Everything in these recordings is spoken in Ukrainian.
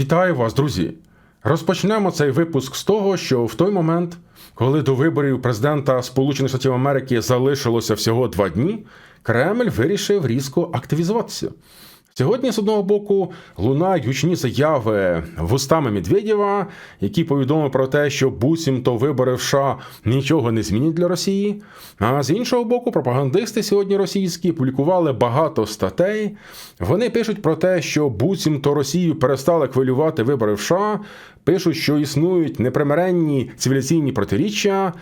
Вітаю вас, друзі! Розпочнемо цей випуск з того, що в той момент, коли до виборів президента Сполучених Штатів Америки залишилося всього два дні, Кремль вирішив різко активізуватися. Сьогодні, з одного боку, лунають гучні заяви вустами Медведєва, які повідомили про те, що буцімто вибори в США нічого не змінять для Росії. А з іншого боку, пропагандисти сьогодні російські публікували багато статей. Вони пишуть про те, що буцімто Росію перестали хвилювати вибори в США, пишуть, що існують непримиренні цивілізаційні протиріччя.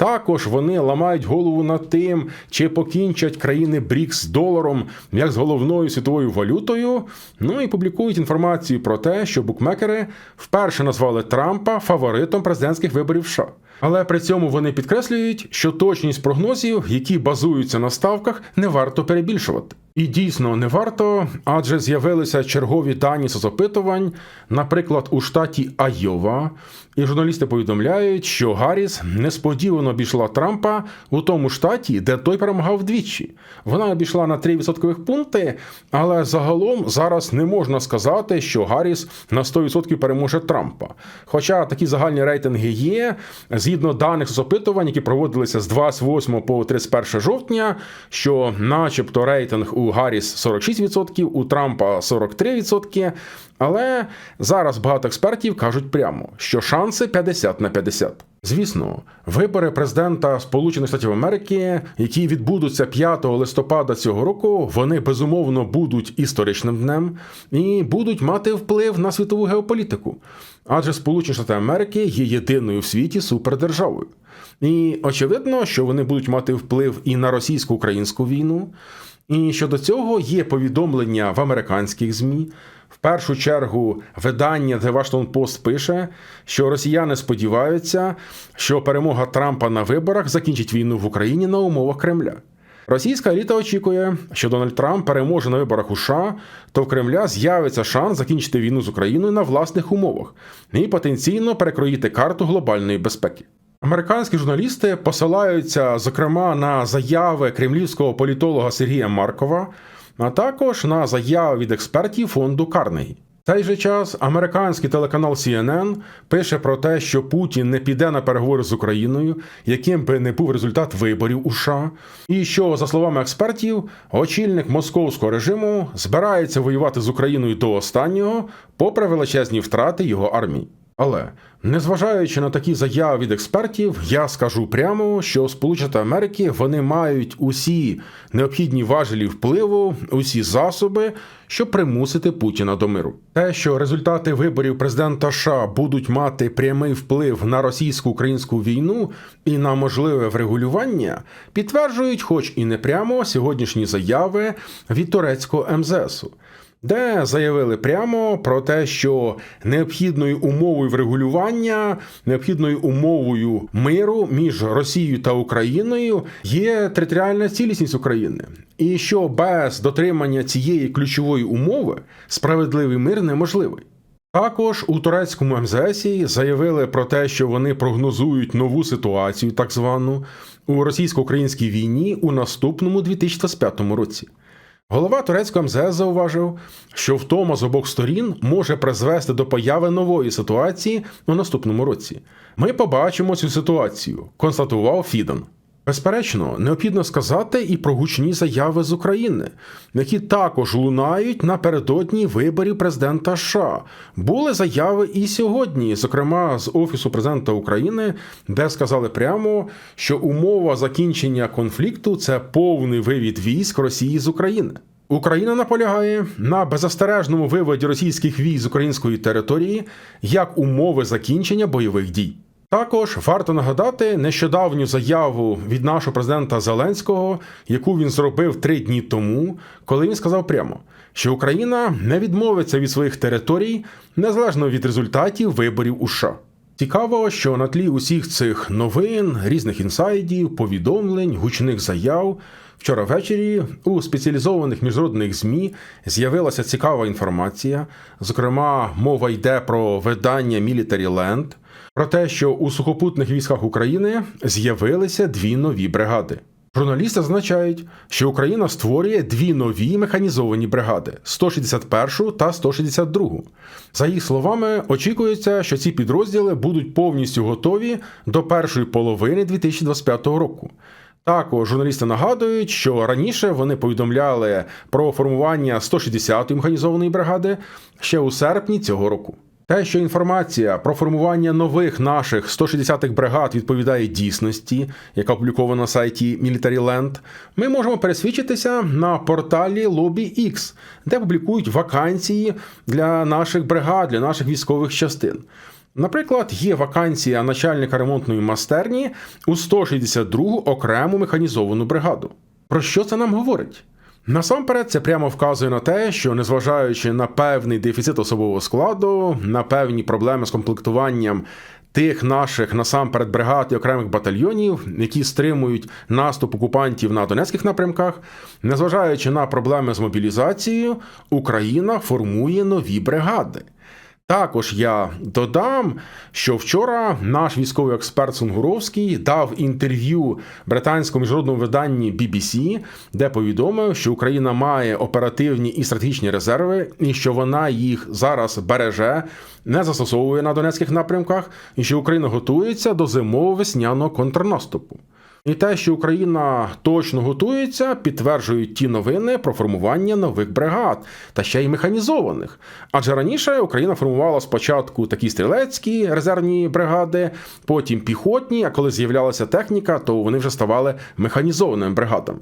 Також вони ламають голову над тим, чи покінчать країни БРІКС з доларом як з головною світовою валютою. Ну і публікують інформацію про те, що букмекери вперше назвали Трампа фаворитом президентських виборів США. Але при цьому вони підкреслюють, що точність прогнозів, які базуються на ставках, не варто перебільшувати. І дійсно не варто, адже з'явилися чергові дані соцопитувань, наприклад, у штаті Айова, і журналісти повідомляють, що Гарріс несподівано обійшла Трампа у тому штаті, де той перемагав вдвічі. Вона обійшла на 3 відсоткових пункти, але загалом зараз не можна сказати, що Гарріс на 100% переможе Трампа. Хоча такі загальні рейтинги є, згідно даних соцопитувань, які проводилися з 28 по 31 жовтня, що, начебто, рейтинг у Гарріс 46%, у Трампа 43%. Але зараз багато експертів кажуть прямо, що шанси 50 на 50. Звісно, вибори президента Сполучених Штатів Америки, які відбудуться 5 листопада цього року, вони безумовно будуть історичним днем і будуть мати вплив на світову геополітику. Адже Сполучені Штати Америки є єдиною в світі супердержавою. І очевидно, що вони будуть мати вплив і на російсько-українську війну. І щодо цього є повідомлення в американських ЗМІ. В першу чергу видання The Washington Post пише, що росіяни сподіваються, що перемога Трампа на виборах закінчить війну в Україні на умовах Кремля. Російська еліта очікує, що Дональд Трамп переможе на виборах у США, то в Кремля з'явиться шанс закінчити війну з Україною на власних умовах і потенційно перекроїти карту глобальної безпеки. Американські журналісти посилаються, зокрема, на заяви кремлівського політолога Сергія Маркова, а також на заяви від експертів фонду Карнегі. В цей же час американський телеканал CNN пише про те, що Путін не піде на переговори з Україною, яким би не був результат виборів у США, і що, за словами експертів, очільник московського режиму збирається воювати з Україною до останнього, попри величезні втрати його армії. Але незважаючи на такі заяви від експертів, я скажу прямо, що Сполучені Америки вони мають усі необхідні важелі впливу, усі засоби, щоб примусити Путіна до миру. Те, що результати виборів президента США будуть мати прямий вплив на російсько-українську війну і на можливе врегулювання, підтверджують, хоч і не прямо, сьогоднішні заяви від турецького МЗСу де заявили прямо про те, що необхідною умовою врегулювання, необхідною умовою миру між Росією та Україною є територіальна цілісність України, і що без дотримання цієї ключової умови справедливий мир неможливий. Також у турецькому МЗС заявили про те, що вони прогнозують нову ситуацію, так звану, у російсько-українській війні у наступному 2025 році. Голова турецького МЗС зауважив, що втома з обох сторін може призвести до появи нової ситуації у наступному році. Ми побачимо цю ситуацію, констатував Фіден. Безперечно, необхідно сказати і про гучні заяви з України, які також лунають напередодні виборів президента США. Були заяви і сьогодні, зокрема з Офісу президента України, де сказали прямо, що умова закінчення конфлікту це повний вивід військ Росії з України. Україна наполягає на беззастережному виводі російських військ з української території як умови закінчення бойових дій. Також варто нагадати нещодавню заяву від нашого президента Зеленського, яку він зробив три дні тому, коли він сказав прямо, що Україна не відмовиться від своїх територій незалежно від результатів виборів у США. Цікаво, що на тлі усіх цих новин, різних інсайдів, повідомлень, гучних заяв. Вчора ввечері у спеціалізованих міжнародних ЗМІ з'явилася цікава інформація. Зокрема, мова йде про видання Military Land, про те, що у сухопутних військах України з'явилися дві нові бригади. Журналісти зазначають, що Україна створює дві нові механізовані бригади 161 та 162. За їх словами, очікується, що ці підрозділи будуть повністю готові до першої половини 2025 року. Також журналісти нагадують, що раніше вони повідомляли про формування 160-ї механізованої бригади ще у серпні цього року. Те, що інформація про формування нових наших 160-х бригад відповідає дійсності, яка опублікована на сайті Military Land, ми можемо пересвідчитися на порталі LobbyX, де публікують вакансії для наших бригад, для наших військових частин. Наприклад, є вакансія начальника ремонтної майстерні у 162 окрему механізовану бригаду. Про що це нам говорить? Насамперед, це прямо вказує на те, що незважаючи на певний дефіцит особового складу, на певні проблеми з комплектуванням тих наших насамперед бригад і окремих батальйонів, які стримують наступ окупантів на донецьких напрямках, незважаючи на проблеми з мобілізацією, Україна формує нові бригади. Також я додам, що вчора наш військовий експерт Сунгуровський дав інтерв'ю британському міжнародному виданні BBC, де повідомив, що Україна має оперативні і стратегічні резерви, і що вона їх зараз береже, не застосовує на донецьких напрямках, і що Україна готується до зимово-весняного контрнаступу. І те, що Україна точно готується, підтверджують ті новини про формування нових бригад та ще й механізованих. Адже раніше Україна формувала спочатку такі стрілецькі резервні бригади, потім піхотні. А коли з'являлася техніка, то вони вже ставали механізованими бригадами.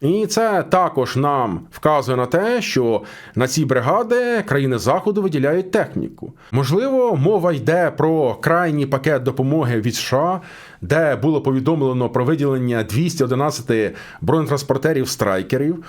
І це також нам вказує на те, що на ці бригади країни заходу виділяють техніку. Можливо, мова йде про крайній пакет допомоги від США, де було повідомлено про виділення 211 бронетранспортерів страйкерів.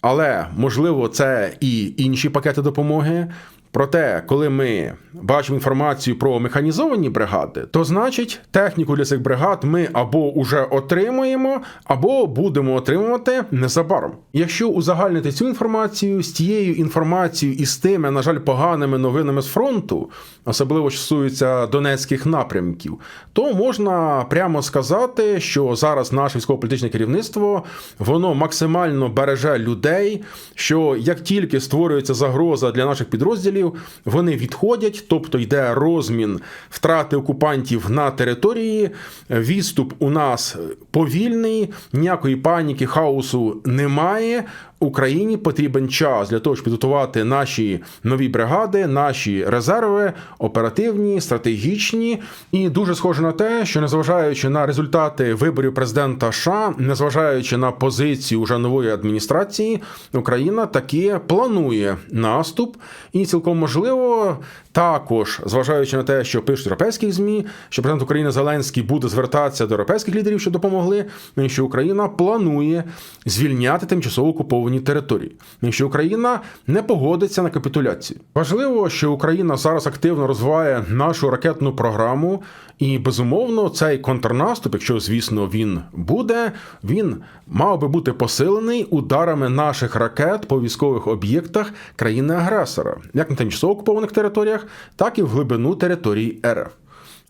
Але можливо, це і інші пакети допомоги. Проте, коли ми бачимо інформацію про механізовані бригади, то значить техніку для цих бригад ми або вже отримуємо, або будемо отримувати незабаром. Якщо узагальнити цю інформацію з тією інформацією і з тими, на жаль, поганими новинами з фронту, особливо що стосується донецьких напрямків, то можна прямо сказати, що зараз наше військово-політичне керівництво воно максимально береже людей, що як тільки створюється загроза для наших підрозділів вони відходять, тобто йде розмін втрати окупантів на території. Відступ у нас повільний, ніякої паніки, хаосу немає. Україні потрібен час для того, щоб підготувати наші нові бригади, наші резерви, оперативні, стратегічні, і дуже схоже на те, що незважаючи на результати виборів президента США, незважаючи на позицію вже нової адміністрації, Україна таки планує наступ, і цілком можливо, також зважаючи на те, що пишуть європейські змі, що президент України Зеленський буде звертатися до європейських лідерів, що допомогли, що Україна планує звільняти тимчасово окуповані окуповані території, якщо Україна не погодиться на капітуляцію. Важливо, що Україна зараз активно розвиває нашу ракетну програму, і безумовно цей контрнаступ, якщо звісно він буде, він мав би бути посилений ударами наших ракет по військових об'єктах країни-агресора, як на тимчасово окупованих територіях, так і в глибину території РФ.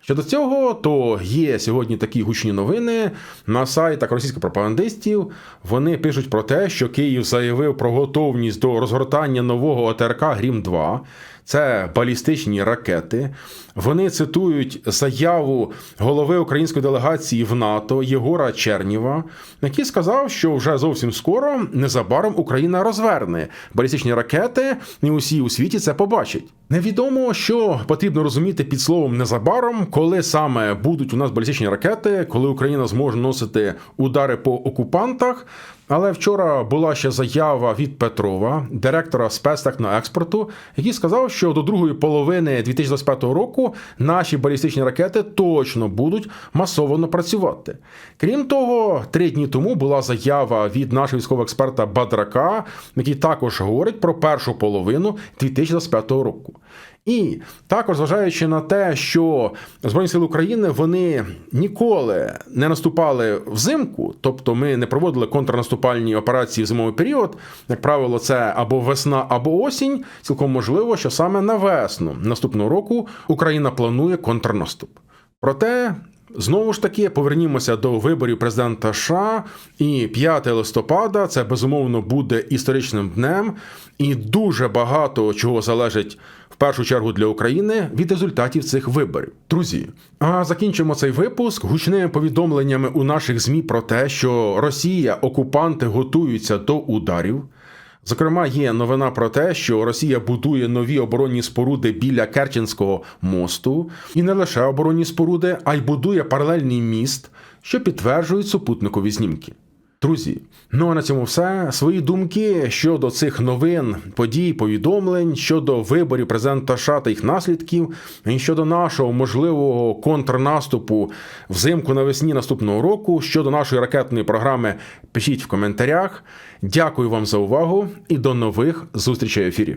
Щодо цього, то є сьогодні такі гучні новини на сайтах російських пропагандистів. Вони пишуть про те, що Київ заявив про готовність до розгортання нового ОТРК Грім 2 це балістичні ракети. Вони цитують заяву голови української делегації в НАТО Єгора Черніва, який сказав, що вже зовсім скоро незабаром Україна розверне балістичні ракети, і усі у світі це побачать. Невідомо, що потрібно розуміти під словом незабаром, коли саме будуть у нас балістичні ракети, коли Україна зможе носити удари по окупантах. Але вчора була ще заява від Петрова, директора спецтехноекспорту, який сказав, що до другої половини 2025 року наші балістичні ракети точно будуть масово працювати. Крім того, три дні тому була заява від нашого військового експерта Бадрака, який також говорить про першу половину 2025 року. І також зважаючи на те, що Збройні сили України вони ніколи не наступали взимку, тобто ми не проводили контрнаступальні операції в зимовий період. Як правило, це або весна, або осінь. Цілком можливо, що саме на весну наступного року Україна планує контрнаступ. Проте Знову ж таки, повернімося до виборів президента США. І 5 листопада це безумовно буде історичним днем, і дуже багато чого залежить першу чергу для України від результатів цих виборів. Друзі, а закінчимо цей випуск гучними повідомленнями у наших змі про те, що Росія, окупанти готуються до ударів. Зокрема, є новина про те, що Росія будує нові оборонні споруди біля Керченського мосту, і не лише оборонні споруди, а й будує паралельний міст, що підтверджують супутникові знімки. Друзі, ну а на цьому все. Свої думки щодо цих новин, подій, повідомлень щодо виборів президента США та їх наслідків, і щодо нашого можливого контрнаступу взимку навесні наступного року, щодо нашої ракетної програми, пишіть в коментарях. Дякую вам за увагу і до нових зустрічей в ефірі.